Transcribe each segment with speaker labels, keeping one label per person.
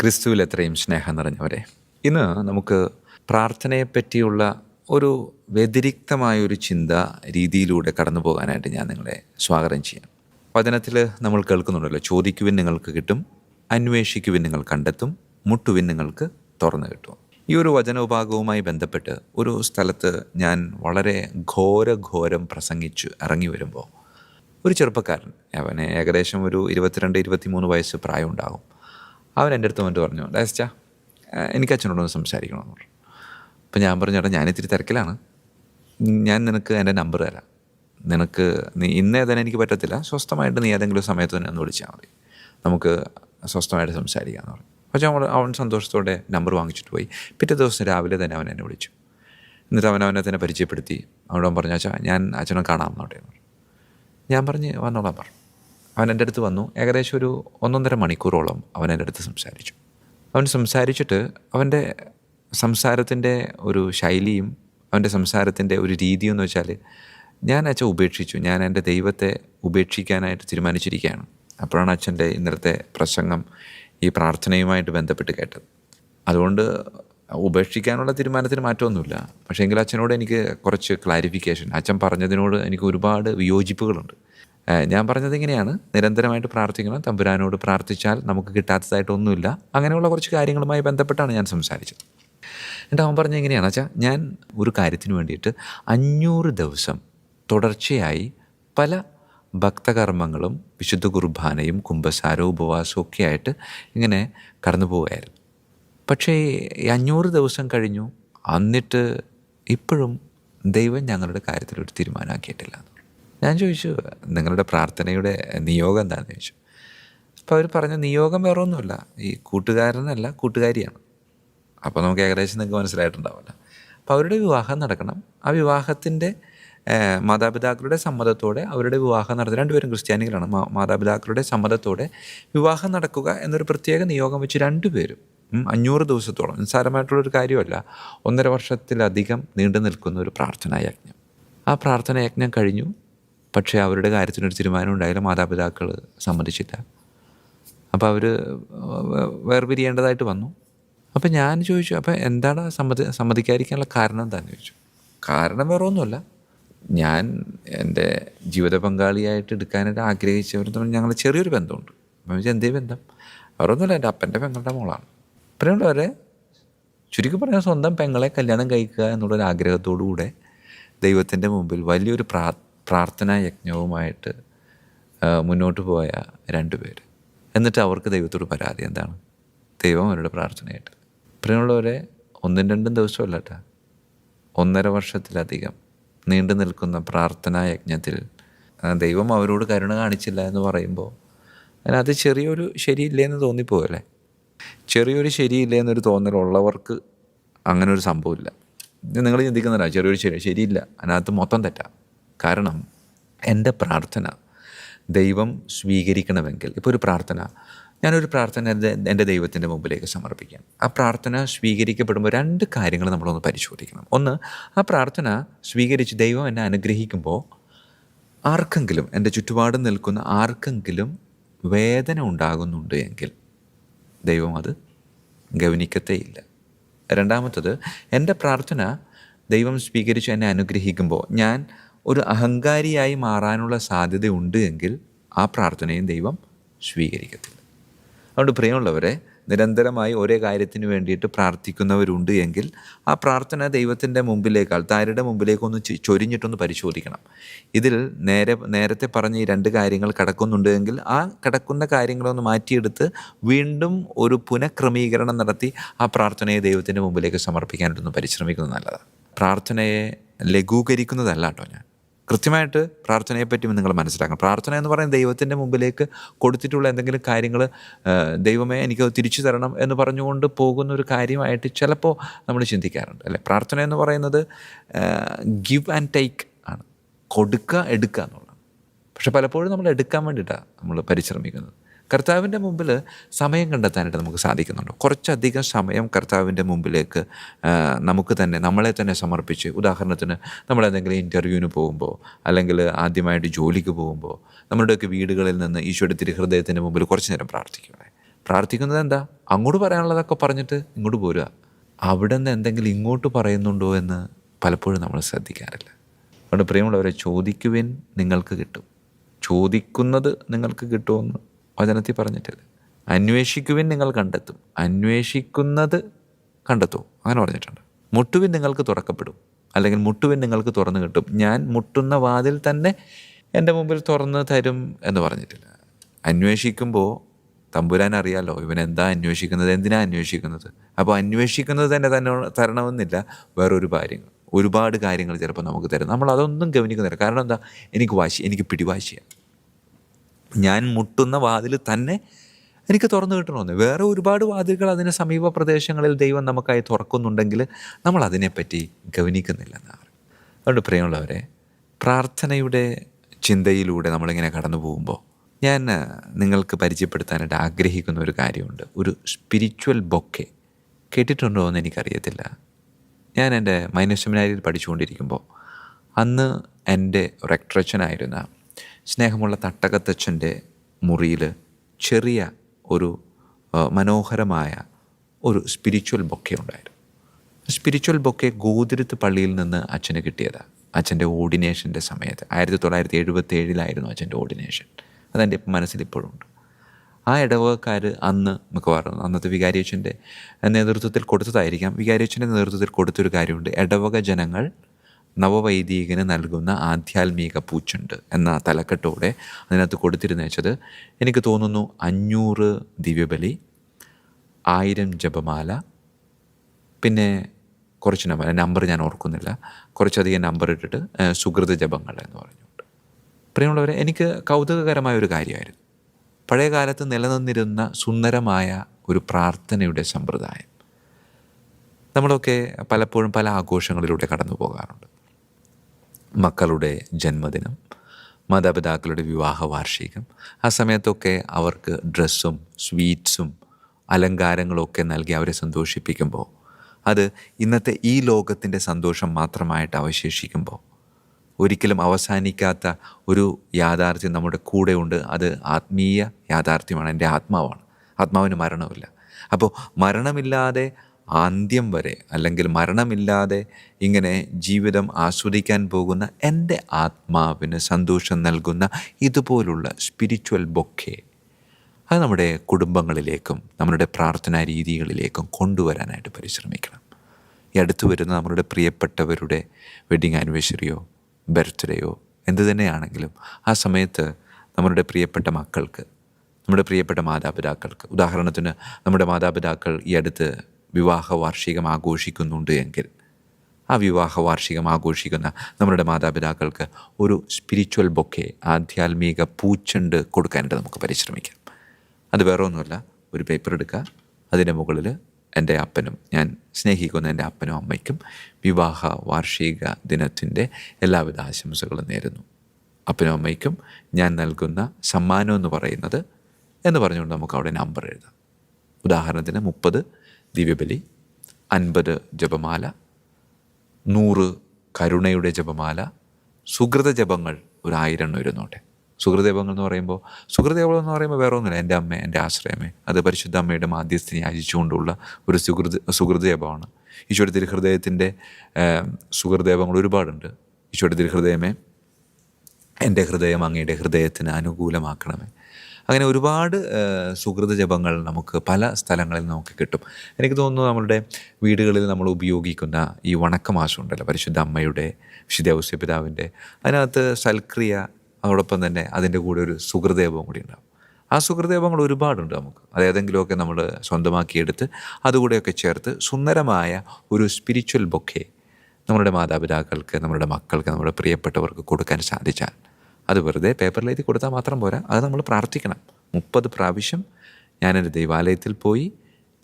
Speaker 1: ക്രിസ്തുവിൽ എത്രയും സ്നേഹം നിറഞ്ഞവരെ. ഇന്ന് നമുക്ക് പ്രാർത്ഥനയെപ്പറ്റിയുള്ള ഒരു വ്യതിരിക്തമായ ഒരു ചിന്ത രീതിയിലൂടെ കടന്നു പോകാനായിട്ട് ഞാൻ നിങ്ങളെ സ്വാഗതം ചെയ്യാം. വചനത്തിൽ നമ്മൾ കേൾക്കുന്നുണ്ടല്ലോ ചോദിക്കുവിൻ നിങ്ങൾക്ക് കിട്ടും അന്വേഷിക്കുവിൻ നിങ്ങൾ കണ്ടെത്തും മുട്ടുവിൻ നിങ്ങൾക്ക് തുറന്നു കിട്ടും. ഈ ഒരു വചനോപാകവുമായി ബന്ധപ്പെട്ട് ഒരു സ്ഥലത്ത് ഞാൻ വളരെ ഘോരഘോരം പ്രസംഗിച്ച് ഇറങ്ങി വരുമ്പോൾ ഒരു ചെറുപ്പക്കാരൻ അവന് ഏകദേശം ഒരു ഇരുപത്തിരണ്ട് ഇരുപത്തിമൂന്ന് വയസ്സ് പ്രായം ഉണ്ടാകും അവൻ എന്റെ അടുത്ത് വന്നിട്ട് പറഞ്ഞു ഡാസ്റ്റാ എനിക്ക് അച്ഛനോടൊന്ന് സംസാരിക്കണമെന്ന് പറഞ്ഞു. അപ്പം ഞാൻ പറഞ്ഞു ചേട്ടാ ഞാനിത്തിരി തിരക്കിലാണ്. ഞാൻ നിനക്ക് എന്റെ നമ്പർ തരാം. നിനക്ക് നീ ഇന്നേ തന്നെ എനിക്ക് പറ്റത്തില്ല. സ്വസ്ഥമായിട്ട് നീ ഏതെങ്കിലും സമയത്ത് തന്നെ ഒന്ന് വിളിച്ചാൽ മതി. നമുക്ക് സ്വസ്ഥമായിട്ട് സംസാരിക്കാമെന്ന് പറഞ്ഞു. പക്ഷേ അവൻ അവൻ സന്തോഷത്തോടെ നമ്പർ വാങ്ങിച്ചിട്ട് പോയി. പിറ്റേ ദിവസം രാവിലെ തന്നെ അവൻ എന്നെ വിളിച്ചു. എന്നിട്ട് അവൻ അവനെ തന്നെ പരിചയപ്പെടുത്തി. അവനോട് പറഞ്ഞു ഞാൻ അച്ഛനെ കാണാമെന്നോട്ടെ ഞാൻ പറഞ്ഞ് വന്നോളാം പറഞ്ഞു അവൻ എന്റെ അടുത്ത് വന്നു. ഏകദേശം ഒരു ഒന്നൊന്നര മണിക്കൂറോളം അവൻ എന്റെ അടുത്ത് സംസാരിച്ചു. അവൻ സംസാരിച്ചിട്ട് അവന്റെ സംസാരത്തിന്റെ ഒരു ശൈലിയും അവന്റെ സംസാരത്തിന്റെ ഒരു രീതിയും എന്ന് വെച്ചാൽ ഞാൻ അച്ഛൻ ഉപേക്ഷിച്ചു. ഞാൻ എന്റെ ദൈവത്തെ ഉപേക്ഷിക്കാനായിട്ട് തീരുമാനിച്ചിരിക്കുകയാണ്. അപ്പോഴാണ് അച്ഛന്റെ ഇന്നലത്തെ പ്രസംഗം ഈ പ്രാർത്ഥനയുമായിട്ട് ബന്ധപ്പെട്ട് കേട്ടത്. അതുകൊണ്ട് ഉപേക്ഷിക്കാനുള്ള തീരുമാനത്തിന് മാറ്റമൊന്നുമില്ല. പക്ഷേ എങ്കിൽ അച്ഛനോട് എനിക്ക് കുറച്ച് ക്ലാരിഫിക്കേഷൻ അച്ഛൻ പറഞ്ഞതിനോട് എനിക്ക് ഒരുപാട് വിയോജിപ്പുകളുണ്ട്. ഞാൻ പറഞ്ഞത് ഇങ്ങനെയാണ്. നിരന്തരമായിട്ട് പ്രാർത്ഥിക്കണം. തമ്പുരാനോട് പ്രാർത്ഥിച്ചാൽ നമുക്ക് കിട്ടാത്തതായിട്ടൊന്നുമില്ല അങ്ങനെയുള്ള കുറച്ച് കാര്യങ്ങളുമായി ബന്ധപ്പെട്ടാണ് ഞാൻ സംസാരിച്ചത്. എന്നിട്ട് അവൻ പറഞ്ഞ എങ്ങനെയാണ് വെച്ചാൽ ഞാൻ ഒരു കാര്യത്തിന് വേണ്ടിയിട്ട് അഞ്ഞൂറ് ദിവസം തുടർച്ചയായി പല ഭക്തകർമ്മങ്ങളും വിശുദ്ധ കുർബാനയും കുംഭസാരവും ഉപവാസവും ഒക്കെ ആയിട്ട് ഇങ്ങനെ കടന്നു പോവുകയായിരുന്നു. പക്ഷേ ഈ അഞ്ഞൂറ് ദിവസം കഴിഞ്ഞു. എന്നിട്ട് ഇപ്പോഴും ദൈവം ഞങ്ങളുടെ കാര്യത്തിൽ ഒരു തീരുമാനമാക്കിയിട്ടില്ല. ഞാൻ ചോദിച്ചു നിങ്ങളുടെ പ്രാർത്ഥനയുടെ നിയോഗം എന്താണെന്ന് ചോദിച്ചു. അപ്പോൾ അവർ പറഞ്ഞു നിയോഗം വേറെ ഒന്നുമില്ല ഈ കൂട്ടുകാരനല്ല കൂട്ടുകാരിയാണ്. അപ്പോൾ നമുക്ക് ഏകദേശം നിങ്ങൾക്ക് മനസ്സിലായിട്ടുണ്ടാവില്ല. അപ്പോൾ അവരുടെ വിവാഹം നടക്കണം. ആ വിവാഹത്തിന്റെ മാതാപിതാക്കളുടെ സമ്മതത്തോടെ അവരുടെ വിവാഹം നടത്തുക. രണ്ടുപേരും ക്രിസ്ത്യാനികളാണ്. മാതാപിതാക്കളുടെ സമ്മതത്തോടെ വിവാഹം നടക്കുക എന്നൊരു പ്രത്യേക നിയോഗം വെച്ച് രണ്ടുപേരും അഞ്ഞൂറ് ദിവസത്തോളം നിസ്സാരമായിട്ടുള്ളൊരു കാര്യമല്ല ഒന്നര വർഷത്തിലധികം നീണ്ടു നിൽക്കുന്ന ഒരു പ്രാർത്ഥനാ യജ്ഞം ആ പ്രാർത്ഥനാ യജ്ഞം കഴിഞ്ഞു. പക്ഷേ അവരുടെ കാര്യത്തിനൊരു തീരുമാനം ഉണ്ടായില്ല. മാതാപിതാക്കൾ സമ്മതിച്ചില്ല. അപ്പോൾ അവർ വേർപിരിയേണ്ടതായിട്ട് വന്നു. അപ്പോൾ ഞാൻ ചോദിച്ചു അപ്പോൾ എന്താണ് സമ്മതി സമ്മതിക്കാതിരിക്കാനുള്ള കാരണം എന്താണെന്ന് ചോദിച്ചു. കാരണം വേറെ ഒന്നുമല്ല ഞാൻ എന്റെ ജീവിത പങ്കാളിയായിട്ട് എടുക്കാനായിട്ട് ആഗ്രഹിച്ചവർ തമ്മിൽ ഞങ്ങൾ ചെറിയൊരു ബന്ധമുണ്ട്. അപ്പം എന്തേ ബന്ധം? വേറെ ഒന്നുമില്ല എന്റെ അപ്പന്റെ പെങ്ങളുടെ മോളാണ്. ഇപ്പോഴുള്ളവരെ ചുരുക്കി പറഞ്ഞാൽ സ്വന്തം പെങ്ങളെ കല്യാണം കഴിക്കുക എന്നുള്ളൊരു ആഗ്രഹത്തോടു കൂടെ ദൈവത്തിന്റെ മുമ്പിൽ വലിയൊരു പ്രാ പ്രാർത്ഥനാ യജ്ഞവുമായിട്ട് മുന്നോട്ട് പോയ രണ്ടുപേർ എന്നിട്ട് അവർക്ക് ദൈവത്തോട് പരാതി എന്താണ്? ദൈവം അവരുടെ പ്രാർത്ഥനയായിട്ട്. പ്രിയമുള്ളവരെ ഒന്നും രണ്ടും ദിവസമല്ല ഒന്നര വർഷത്തിലധികം നീണ്ടു നിൽക്കുന്ന പ്രാർത്ഥനാ യജ്ഞത്തിൽ ദൈവം അവരോട് കരുണ കാണിച്ചില്ല എന്ന് പറയുമ്പോൾ അതിനകത്ത് ചെറിയൊരു ശരിയില്ലേ എന്ന് തോന്നിപ്പോയല്ലേ ചെറിയൊരു ശരിയില്ല എന്നൊരു തോന്നലുള്ളവർക്ക് അങ്ങനെ ഒരു സംഭവമില്ല നിങ്ങൾ ചിന്തിക്കുന്നില്ല ചെറിയൊരു ശരി ശരിയില്ല. അതിനകത്ത് മൊത്തം തെറ്റാം. കാരണം എന്റെ പ്രാർത്ഥന ദൈവം സ്വീകരിക്കണമെങ്കിൽ ഇപ്പോൾ ഒരു പ്രാർത്ഥന ഞാനൊരു പ്രാർത്ഥന എന്റെ ദൈവത്തിന്റെ മുമ്പിലേക്ക് സമർപ്പിക്കാം. ആ പ്രാർത്ഥന സ്വീകരിക്കപ്പെടുമ്പോൾ രണ്ട് കാര്യങ്ങൾ നമ്മളൊന്ന് പരിശോധിക്കണം. ഒന്ന് ആ പ്രാർത്ഥന സ്വീകരിച്ച് ദൈവം എന്നെ അനുഗ്രഹിക്കുമ്പോൾ ആർക്കെങ്കിലും എന്റെ ചുറ്റുപാടും നിൽക്കുന്ന ആർക്കെങ്കിലും വേദന ഉണ്ടാകുന്നുണ്ട് എങ്കിൽ ദൈവം അത് ഗവനിക്കത്തേയില്ല രണ്ടാമത്തത് എന്റെ പ്രാർത്ഥന ദൈവം സ്വീകരിച്ച് എന്നെ അനുഗ്രഹിക്കുമ്പോൾ ഞാൻ ഒരു അഹങ്കാരിയായി മാറാനുള്ള സാധ്യതയുണ്ട് എങ്കിൽ ആ പ്രാർത്ഥനയും ദൈവം സ്വീകരിക്കത്തില്ല. അതുകൊണ്ട് പ്രിയമുള്ളവരെ നിരന്തരമായി ഒരേ കാര്യത്തിന് വേണ്ടിയിട്ട് പ്രാർത്ഥിക്കുന്നവരുണ്ട് എങ്കിൽ ആ പ്രാർത്ഥന ദൈവത്തിന്റെ മുമ്പിലേക്ക് താരുടെ മുമ്പിലേക്കൊന്ന് ചൊരിഞ്ഞിട്ടൊന്ന് പരിശോധിക്കണം. ഇതിൽ നേരെ നേരത്തെ പറഞ്ഞ ഈ രണ്ട് കാര്യങ്ങൾ കിടക്കുന്നുണ്ട് എങ്കിൽ ആ കിടക്കുന്ന കാര്യങ്ങളൊന്ന് മാറ്റിയെടുത്ത് വീണ്ടും ഒരു പുനഃക്രമീകരണം നടത്തി ആ പ്രാർത്ഥനയെ ദൈവത്തിന്റെ മുമ്പിലേക്ക് സമർപ്പിക്കാനായിട്ടൊന്ന് പരിശ്രമിക്കുന്നത് നല്ലതാണ്. പ്രാർത്ഥനയെ ലഘൂകരിക്കുന്നതല്ല കേട്ടോ ഞാൻ. കൃത്യമായിട്ട് പ്രാർത്ഥനയെപ്പറ്റി നിങ്ങൾ മനസ്സിലാക്കണം. പ്രാർത്ഥന എന്ന് പറയുന്നത് ദൈവത്തിന്റെ മുമ്പിലേക്ക് കൊടുത്തിട്ടുള്ള എന്തെങ്കിലും കാര്യങ്ങൾ ദൈവമേ എനിക്ക് തിരിച്ചു തരണം എന്ന് പറഞ്ഞുകൊണ്ട് പോകുന്ന ഒരു കാര്യമായിട്ട് ചിലപ്പോൾ നമ്മൾ ചിന്തിക്കാറുണ്ട്. അല്ലേ? പ്രാർത്ഥന എന്ന് പറയുന്നത് ഗിവ് ആൻഡ് ടേക്ക് ആണ്. കൊടുക്കുക എടുക്കുക എന്നുള്ളതാണ്. പക്ഷെ പലപ്പോഴും നമ്മൾ എടുക്കാൻ വേണ്ടിയിട്ടാണ് നമ്മൾ പരിശ്രമിക്കുന്നത്. കർത്താവിന്റെ മുമ്പിൽ സമയം കണ്ടെത്താനായിട്ട് നമുക്ക് സാധിക്കുന്നുണ്ട്. കുറച്ചധികം സമയം കർത്താവിന്റെ മുമ്പിലേക്ക് നമുക്ക് തന്നെ നമ്മളെ തന്നെ സമർപ്പിച്ച്. ഉദാഹരണത്തിന് നമ്മൾ എന്തെങ്കിലും ഇന്റർവ്യൂവിന് പോകുമ്പോൾ അല്ലെങ്കിൽ ആദ്യമായിട്ട് ജോലിക്ക് പോകുമ്പോൾ നമ്മുടെയൊക്കെ വീടുകളിൽ നിന്ന് ഈശോയുടെ തിരുഹൃദയത്തിന്റെ മുമ്പിൽ കുറച്ച് നേരം പ്രാർത്ഥിക്കുക പ്രാർത്ഥിക്കുന്നത് എന്താ? അങ്ങോട്ട് പറയാനുള്ളതൊക്കെ പറഞ്ഞിട്ട് ഇങ്ങോട്ട് പോരുക. അവിടെ നിന്ന് എന്തെങ്കിലും ഇങ്ങോട്ട് പറയുന്നുണ്ടോ എന്ന് പലപ്പോഴും നമ്മൾ ശ്രദ്ധിക്കാറില്ല. അതുകൊണ്ട് പ്രിയമുള്ളവരെ ചോദിക്കുവിൻ നിങ്ങൾക്ക് കിട്ടും. ചോദിക്കുന്നത് നിങ്ങൾക്ക് കിട്ടുമെന്ന് വചനത്തിൽ പറഞ്ഞിട്ടില്ല. അന്വേഷിക്കുവിൻ നിങ്ങൾ കണ്ടെത്തും. അന്വേഷിക്കുന്നത് കണ്ടെത്തും. അങ്ങനെ പറഞ്ഞിട്ടുണ്ട്. മുട്ടുവിൻ നിങ്ങൾക്ക് തുറക്കപ്പെടും. അല്ലെങ്കിൽ മുട്ടുവിൻ നിങ്ങൾക്ക് തുറന്നു കിട്ടും. ഞാൻ മുട്ടുന്ന വാതിൽ തന്നെ എന്റെ മുമ്പിൽ തുറന്ന് തരും എന്ന് പറഞ്ഞിട്ടില്ല. അന്വേഷിക്കുമ്പോൾ തമ്പുരാൻ അറിയാലോ ഇവൻ എന്താ അന്വേഷിക്കുന്നത് എന്തിനാ അന്വേഷിക്കുന്നത്? അപ്പോൾ അന്വേഷിക്കുന്നത് തന്നെ തന്നെ തരണമെന്നില്ല. വേറൊരു കാര്യങ്ങൾ. ഒരുപാട് കാര്യങ്ങൾ ചിലപ്പോൾ നമുക്ക് തരും. നമ്മൾ അതൊന്നും ഗവനിക്കുന്നില്ല. കാരണം എന്താ? എനിക്ക് വാശി എനിക്ക് പിടിവാശിയാണ്. ഞാൻ മുട്ടുന്ന വാതിൽ തന്നെ എനിക്ക് തുറന്നു കിട്ടണമെന്ന്. വേറെ ഒരുപാട് വാതിലുകൾ അതിന് സമീപ പ്രദേശങ്ങളിൽ ദൈവം നമുക്കായി തുറക്കുന്നുണ്ടെങ്കിൽ നമ്മൾ അതിനെപ്പറ്റി ഗവനിക്കുന്നില്ല എന്നാണ് അതുകൊണ്ട് പ്രിയമുള്ളവരെ പ്രാർത്ഥനയുടെ ചിന്തയിലൂടെ നമ്മളിങ്ങനെ കടന്നു പോകുമ്പോൾ ഞാൻ നിങ്ങൾക്ക് പരിചയപ്പെടുത്താനായിട്ട് ആഗ്രഹിക്കുന്ന ഒരു കാര്യമുണ്ട്. ഒരു സ്പിരിച്വൽ ബൊക്കെ കേട്ടിട്ടുണ്ടോ എന്ന് എനിക്കറിയത്തില്ല. ഞാൻ എന്റെ മൈനസ് സെമിനാരിയിൽ പഠിച്ചുകൊണ്ടിരിക്കുമ്പോൾ അന്ന് എന്റെ റെക്ട്രച്ചനായിരുന്ന സ്നേഹമുള്ള തട്ടകത്തച്ഛന്റെ മുറിയിൽ ചെറിയ ഒരു മനോഹരമായ ഒരു സ്പിരിച്വൽ ബൊക്കെ ഉണ്ടായിരുന്നു. സ്പിരിച്വൽ ബൊക്കെ ഗോതിരത്ത് പള്ളിയിൽ നിന്ന് അച്ഛന് കിട്ടിയതാണ് അച്ഛന്റെ ഓർഡിനേഷന്റെ സമയത്ത്. ആയിരത്തി തൊള്ളായിരത്തി എഴുപത്തി ഏഴിലായിരുന്നു അച്ഛന്റെ ഓർഡിനേഷൻ അതെന്റെ മനസ്സിൽ ഇപ്പോഴും ഉണ്ട്. ആ ഇടവകക്കാർ അന്ന് മിക്കവാറും അന്നത്തെ വികാരിയച്ഛന്റെ നേതൃത്വത്തിൽ കൊടുത്തതായിരിക്കാം. വികാരിയച്ഛന്റെ നേതൃത്വത്തിൽ കൊടുത്തൊരു കാര്യമുണ്ട്. ഇടവക ജനങ്ങൾ നവവൈദികന് നൽകുന്ന ആധ്യാത്മിക പൂച്ചുണ്ട് എന്ന തലക്കെട്ടോടെ അതിനകത്ത് കൊടുത്തിരുന്ന വെച്ചത് എനിക്ക് തോന്നുന്നു അഞ്ഞൂറ് ദിവ്യബലി ആയിരം ജപമാല പിന്നെ കുറച്ച് നമ്പർ നമ്പർ ഞാൻ ഓർക്കുന്നില്ല. കുറച്ചധികം നമ്പർ ഇട്ടിട്ട് സുഹൃത ജപങ്ങൾ എന്ന് പറഞ്ഞുകൊണ്ട്. പ്രിയമുള്ളവരെ എനിക്ക് കൗതുകകരമായ ഒരു കാര്യമായിരുന്നു. പഴയ കാലത്ത് നിലനിന്നിരുന്ന സുന്ദരമായ ഒരു പ്രാർത്ഥനയുടെ സമ്പ്രദായം. നമ്മളൊക്കെ പലപ്പോഴും പല ആഘോഷങ്ങളിലൂടെ കടന്നു പോകാറുണ്ട് മക്കളുടെ ജന്മദിനം മാതാപിതാക്കളുടെ വിവാഹ വാർഷികം ആ സമയത്തൊക്കെ അവർക്ക് ഡ്രസ്സും സ്വീറ്റ്സും അലങ്കാരങ്ങളൊക്കെ നൽകി അവരെ സന്തോഷിപ്പിക്കുമ്പോൾ അത് ഇന്നത്തെ ഈ ലോകത്തിന്റെ സന്തോഷം മാത്രമായിട്ട് അവശേഷിക്കുമ്പോൾ ഒരിക്കലും അവസാനിക്കാത്ത ഒരു യാഥാർത്ഥ്യം നമ്മുടെ കൂടെയുണ്ട് അത് ആത്മീയ യാഥാർത്ഥ്യമാണ്. എന്റെ ആത്മാവാണ്. ആത്മാവിന് മരണമില്ല. അപ്പോൾ മരണമില്ലാതെ അന്ത്യം വരെ അല്ലെങ്കിൽ മരണമില്ലാതെ ഇങ്ങനെ ജീവിതം ആസ്വദിക്കാൻ പോകുന്ന എന്റെ ആത്മാവിന് സന്തോഷം നൽകുന്ന ഇതുപോലുള്ള സ്പിരിച്വൽ ബൊക്കെ അത് നമ്മുടെ കുടുംബങ്ങളിലേക്കും നമ്മുടെ പ്രാർത്ഥനാ രീതികളിലേക്കും കൊണ്ടുവരാനായിട്ട് പരിശ്രമിക്കണം. ഈ അടുത്ത് വരുന്ന നമ്മുടെ പ്രിയപ്പെട്ടവരുടെ വെഡിങ് ആനിവേഴ്സറിയോ ബർത്ത്ഡേയോ എന്ത് തന്നെയാണെങ്കിലും ആ സമയത്ത് നമ്മുടെ പ്രിയപ്പെട്ട മക്കൾക്ക് നമ്മുടെ പ്രിയപ്പെട്ട മാതാപിതാക്കൾക്ക് ഉദാഹരണത്തിന് നമ്മുടെ മാതാപിതാക്കൾ ഈ അടുത്ത് വിവാഹ വാർഷികം ആഘോഷിക്കുന്നുണ്ട് എങ്കിൽ ആ വിവാഹ വാർഷികം ആഘോഷിക്കുന്ന നമ്മുടെ മാതാപിതാക്കൾക്ക് ഒരു സ്പിരിച്വൽ ബൊക്കെ ആധ്യാത്മിക പൂച്ചെണ്ട് കൊടുക്കാനായിട്ട് നമുക്ക് പരിശ്രമിക്കാം. അത് വേറെ ഒന്നുമല്ല ഒരു പേപ്പർ എടുക്കുക. അതിന്റെ മുകളിൽ എന്റെ അപ്പനും ഞാൻ സ്നേഹിക്കുന്ന എന്റെ അപ്പനും അമ്മയ്ക്കും വിവാഹ വാർഷിക ദിനത്തിന്റെ എല്ലാവിധ ആശംസകളും നേരുന്നു. അപ്പനും അമ്മയ്ക്കും ഞാൻ നൽകുന്ന സമ്മാനം എന്ന് പറയുന്നത് എന്ന് പറഞ്ഞുകൊണ്ട് നമുക്ക് അവിടെ നമ്പർ എഴുതാം. ഉദാഹരണത്തിന് മുപ്പത് ദിവ്യബലി അൻപത് ജപമാല നൂറ് കരുണയുടെ ജപമാല സുഹൃത ജപങ്ങൾ ഒരു ആയിരം എണ്ണം ഇരുന്നോട്ടെ. സുഹൃദേവങ്ങൾ എന്ന് പറയുമ്പോൾ സുഹൃദേവങ്ങൾ എന്ന് പറയുമ്പോൾ വേറെ ഒന്നുമില്ല. എന്റെ അമ്മ എന്റെ ആശ്രയമേ. അത് പരിശുദ്ധ അമ്മയുടെ മാധ്യസ്ഥിനെ യാചിച്ചുകൊണ്ടുള്ള ഒരു സുഹൃത് സുഹൃദേവമാണ് ഈശോയുടെ തിരുഹൃദയത്തിന്റെ സുഹൃദേവങ്ങൾ ഒരുപാടുണ്ട്. ഈശോയുടെ തിരുഹൃദയമേ എന്റെ ഹൃദയം അങ്ങയുടെ ഹൃദയത്തിന് അനുകൂലമാക്കണമേ. അങ്ങനെ ഒരുപാട് സുഹൃത ജപങ്ങൾ നമുക്ക് പല സ്ഥലങ്ങളിൽ നമുക്ക് കിട്ടും. എനിക്ക് തോന്നുന്നു നമ്മളുടെ വീടുകളിൽ നമ്മൾ ഉപയോഗിക്കുന്ന ഈ വണക്കമാസം ഉണ്ടല്ലോ പരിശുദ്ധ അമ്മയുടെ വിശുദ്ധ ഔസ്യപിതാവിന്റെ അതിനകത്ത് സൽക്രിയ അതോടൊപ്പം തന്നെ അതിന്റെ കൂടെ ഒരു സുഹൃദേവം കൂടി ഉണ്ടാവും. ആ സുഹൃദേവങ്ങൾ ഒരുപാടുണ്ട് നമുക്ക്. അത് ഏതെങ്കിലുമൊക്കെ നമ്മൾ സ്വന്തമാക്കിയെടുത്ത് അതുകൂടെയൊക്കെ ചേർത്ത് സുന്ദരമായ ഒരു സ്പിരിച്വൽ ബൊക്കെ നമ്മുടെ മാതാപിതാക്കൾക്ക് നമ്മുടെ മക്കൾക്ക് നമ്മുടെ പ്രിയപ്പെട്ടവർക്ക് കൊടുക്കാൻ സാധിച്ചാൽ അത് വെറുതെ പേപ്പറിൽ എഴുതി കൊടുത്താൽ മാത്രം പോരാ. അത് നമ്മൾ പ്രാർത്ഥിക്കണം. മുപ്പത് പ്രാവശ്യം ഞാൻ എന്റെ ദൈവാലയത്തിൽ പോയി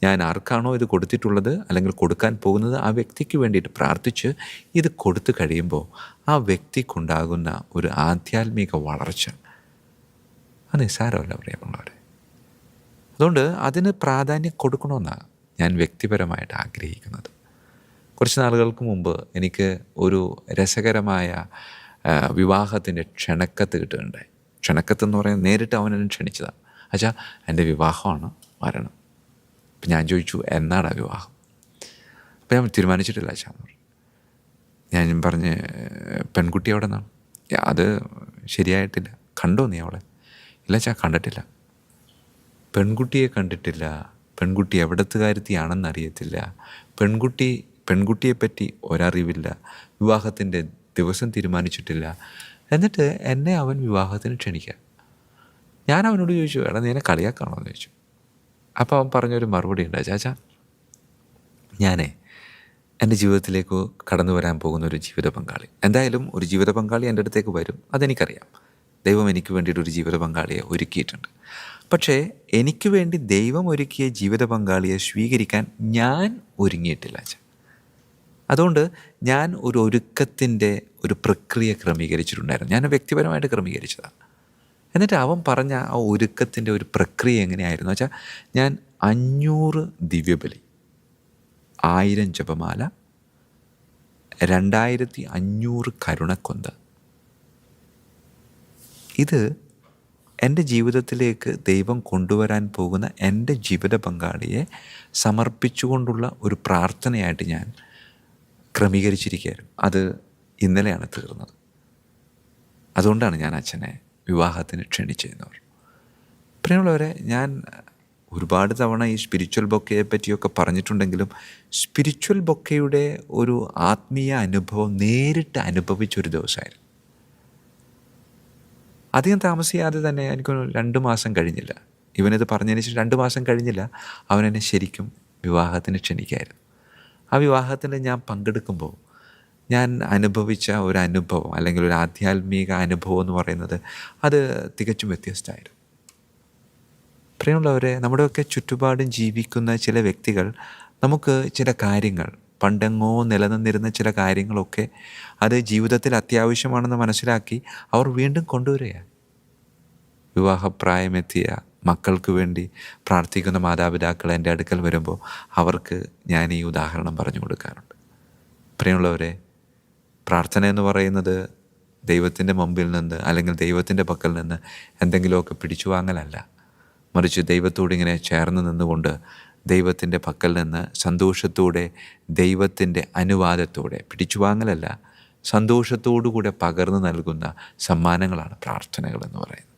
Speaker 1: ഞാൻ ആർക്കാണോ ഇത് കൊടുത്തിട്ടുള്ളത് അല്ലെങ്കിൽ കൊടുക്കാൻ പോകുന്നത് ആ വ്യക്തിക്ക് വേണ്ടിയിട്ട് പ്രാർത്ഥിച്ച് ഇത് കൊടുത്തു കഴിയുമ്പോൾ ആ വ്യക്തിക്കുണ്ടാകുന്ന ഒരു ആധ്യാത്മിക വളർച്ച. അത് നിസ്സാരമല്ല പ്രിയമുള്ളവരെ അതുകൊണ്ട് അതിന് പ്രാധാന്യം കൊടുക്കണമെന്നാണ് ഞാൻ വ്യക്തിപരമായിട്ട് ആഗ്രഹിക്കുന്നത്. കുറച്ച് നാളുകൾക്ക് മുമ്പ് എനിക്ക് ഒരു രസകരമായ വിവാഹത്തിന്റെ ക്ഷണക്കത്ത് കിട്ടുകയുണ്ടായി. ക്ഷണക്കത്ത് എന്ന് പറയുന്നത് നേരിട്ട് അവനെന്നെ ക്ഷണിച്ചതാണ്. അച്ഛാ എന്റെ വിവാഹമാണ് മരണം അപ്പം ഞാൻ ചോദിച്ചു എന്നാടാ വിവാഹം? അപ്പം ഞാൻ തീരുമാനിച്ചിട്ടില്ല അച്ഛാ എന്ന് പറഞ്ഞു. ഞാൻ പറഞ്ഞ് പെൺകുട്ടി അവിടെ നിന്നാണ്. അത് ശരിയായിട്ടില്ല. കണ്ടോ നീ അവളെ? ഇല്ല അച്ഛാ കണ്ടിട്ടില്ല. പെൺകുട്ടിയെ കണ്ടിട്ടില്ല. പെൺകുട്ടി എവിടത്തുകാരത്തിയാണെന്ന് അറിയത്തില്ല. പെൺകുട്ടി പെൺകുട്ടിയെപ്പറ്റി ഒരറിവില്ല. വിവാഹത്തിന്റെ ദിവസം തീരുമാനിച്ചിട്ടില്ല. എന്നിട്ട് എന്നെ അവൻ വിവാഹത്തിന് ക്ഷണിക്കുക ഞാൻ അവനോട് ചോദിച്ചു എടാ നീ എന്നെ കളിയാക്കാണോ? എന്ന് ചോദിച്ചു. അപ്പോൾ അവൻ പറഞ്ഞൊരു മറുപടി ഉണ്ട്. ചാച്ചാ ഞാനേ എന്റെ ജീവിതത്തിലേക്ക് കടന്നു വരാൻ പോകുന്ന ഒരു ജീവിത പങ്കാളി. എന്തായാലും ഒരു ജീവിത പങ്കാളി എന്റെ അടുത്തേക്ക് വരും. അതെനിക്കറിയാം. ദൈവം എനിക്ക് വേണ്ടിയിട്ട് ഒരു ജീവിത പങ്കാളിയെ ഒരുക്കിയിട്ടുണ്ട്. പക്ഷേ എനിക്ക് വേണ്ടി ദൈവം ഒരുക്കിയ ജീവിത പങ്കാളിയെ സ്വീകരിക്കാൻ ഞാൻ ഒരുങ്ങിയിട്ടില്ല അച്ഛൻ അതുകൊണ്ട് ഞാൻ ഒരു ഒരുക്കത്തിന്റെ ഒരു പ്രക്രിയ ക്രമീകരിച്ചിട്ടുണ്ടായിരുന്നു. ഞാൻ വ്യക്തിപരമായിട്ട് ക്രമീകരിച്ചതാണ്. എന്നിട്ട് അവൻ പറഞ്ഞ ആ ഒരുക്കത്തിന്റെ ഒരു പ്രക്രിയ എങ്ങനെയായിരുന്നു വെച്ചാൽ ഞാൻ അഞ്ഞൂറ് ദിവ്യബലി ആയിരം ജപമാല രണ്ടായിരത്തി അഞ്ഞൂറ് കരുണക്കൊന്ത. ഇത് എന്റെ ജീവിതത്തിലേക്ക് ദൈവം കൊണ്ടുവരാൻ പോകുന്ന എന്റെ ജീവിത പങ്കാളിയെ സമർപ്പിച്ചുകൊണ്ടുള്ള ഒരു പ്രാർത്ഥനയായിട്ട് ഞാൻ ക്രമീകരിച്ചിരിക്കുകയായിരുന്നു. അത് ഇന്നലെയാണ് തീർന്നത്. അതുകൊണ്ടാണ് ഞാൻ അച്ഛനെ വിവാഹത്തിന് ക്ഷണിച്ചിരുന്നവർ പ്രിയമുള്ളവരെ ഞാൻ ഒരുപാട് തവണ ഈ സ്പിരിച്വൽ ബൊക്കയെ പറ്റിയൊക്കെ പറഞ്ഞിട്ടുണ്ടെങ്കിലും സ്പിരിച്വൽ ബൊക്കയുടെ ഒരു ആത്മീയ അനുഭവം നേരിട്ട് അനുഭവിച്ചൊരു ദിവസമായിരുന്നു. അധികം താമസിയാതെ തന്നെ എനിക്ക് രണ്ട് മാസം കഴിഞ്ഞില്ല. ഇവനത് പറഞ്ഞതിന് ശേഷം രണ്ട് മാസം കഴിഞ്ഞില്ല. അവനെന്നെ ശരിക്കും വിവാഹത്തിന് ക്ഷണിക്കായിരുന്നു. ആ വിവാഹത്തിൽ ഞാൻ പങ്കെടുക്കുമ്പോൾ ഞാൻ അനുഭവിച്ച ഒരു അനുഭവം അല്ലെങ്കിൽ ഒരു ആധ്യാത്മിക അനുഭവം എന്ന് പറയുന്നത് അത് തികച്ചും വ്യത്യസ്തമായിരുന്നു. പ്രിയമുള്ളവരെ നമ്മുടെയൊക്കെ ചുറ്റുപാടും ജീവിക്കുന്ന ചില വ്യക്തികൾ നമുക്ക് ചില കാര്യങ്ങൾ പണ്ടെങ്ങോ നിലനിന്നിരുന്ന ചില കാര്യങ്ങളൊക്കെ അത് ജീവിതത്തിൽ അത്യാവശ്യമാണെന്ന് മനസ്സിലാക്കി അവർ വീണ്ടും കൊണ്ടുവരികയാണ്. വിവാഹപ്രായമെത്തിയ മക്കൾക്ക് വേണ്ടി പ്രാർത്ഥിക്കുന്ന മാതാപിതാക്കൾ എന്റെ അടുക്കൽ വരുമ്പോൾ അവർക്ക് ഞാൻ ഈ ഉദാഹരണം പറഞ്ഞു കൊടുക്കാറുണ്ട്. പ്രിയമുള്ളവരെ പ്രാർത്ഥന എന്ന് പറയുന്നത് ദൈവത്തിന്റെ മുമ്പിൽ നിന്ന് അല്ലെങ്കിൽ ദൈവത്തിന്റെ പക്കൽ നിന്ന് എന്തെങ്കിലുമൊക്കെ പിടിച്ചു വാങ്ങലല്ല. മറിച്ച് ദൈവത്തോട് ഇങ്ങനെ ചേർന്ന് നിന്നുകൊണ്ട് ദൈവത്തിന്റെ പക്കൽ നിന്ന് സന്തോഷത്തോടെ ദൈവത്തിന്റെ അനുവാദത്തോടെ പിടിച്ചു വാങ്ങലല്ല സന്തോഷത്തോടുകൂടെ പകർന്നു നൽകുന്ന സമ്മാനങ്ങളാണ് പ്രാർത്ഥനകൾ എന്ന് പറയുന്നത്.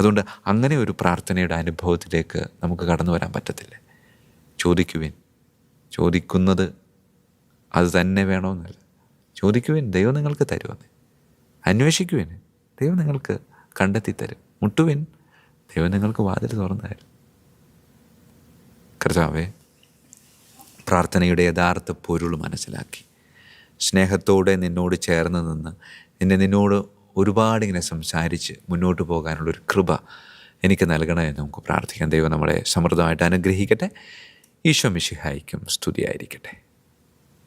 Speaker 1: അതുകൊണ്ട് അങ്ങനെ ഒരു പ്രാർത്ഥനയുടെ അനുഭവത്തിലേക്ക് നമുക്ക് കടന്നു വരാൻ പറ്റത്തില്ലേ? ചോദിക്കുവിൻ. ചോദിക്കുന്നത് അത് തന്നെ വേണമെന്നല്ല. ചോദിക്കുവിൻ ദൈവം നിങ്ങൾക്ക് തരുമെന്ന്. അന്വേഷിക്കുവിൻ ദൈവം നിങ്ങൾക്ക് കണ്ടെത്തി തരും മുട്ടുവിൻ ദൈവം നിങ്ങൾക്ക് വാതിൽ തുറന്നു തരും. കർത്താവെ പ്രാർത്ഥനയുടെ യഥാർത്ഥ പൊരുൾ മനസ്സിലാക്കി. സ്നേഹത്തോടെ നിന്നോട് ചേർന്ന് നിന്ന് നിന്നെ നിന്നോട് ഒരുപാട് ഇങ്ങനെ സംസാരിച്ച് മുന്നോട്ട് പോകാനുള്ളൊരു കൃപ എനിക്ക് നൽകണമെന്ന് നമുക്ക് പ്രാർത്ഥിക്കാം. ദൈവം നമ്മളെ സമൃദ്ധമായിട്ട് അനുഗ്രഹിക്കട്ടെ. ഈശോ മിശിഹായിക്കും സ്തുതിയായിരിക്കട്ടെ.